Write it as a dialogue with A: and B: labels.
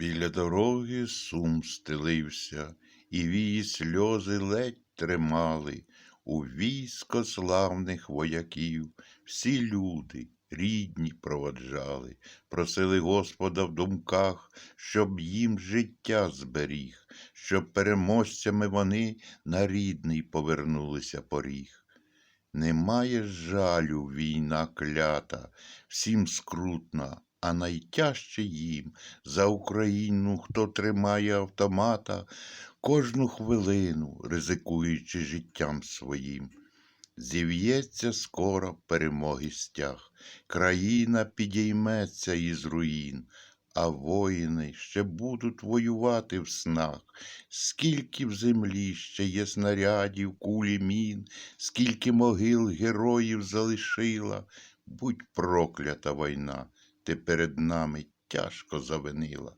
A: Біля дороги сум стелився, і вії сльози ледь тримали. У військо славних вояків всі люди, рідні проводжали, просили Господа в думках, щоб їм життя зберіг, щоб переможцями вони на рідний повернулися поріг. Немає жалю війна клята, всім скрутна, а найтяжче їм за Україну, хто тримає автомата кожну хвилину, ризикуючи життям своїм. Зів'ється скоро перемоги стяг, країна підійметься із руїн, а воїни ще будуть воювати в снах. Скільки в землі ще є снарядів, кулі мін, скільки могил героїв залишила, будь проклята війна, ти перед нами тяжко завинила.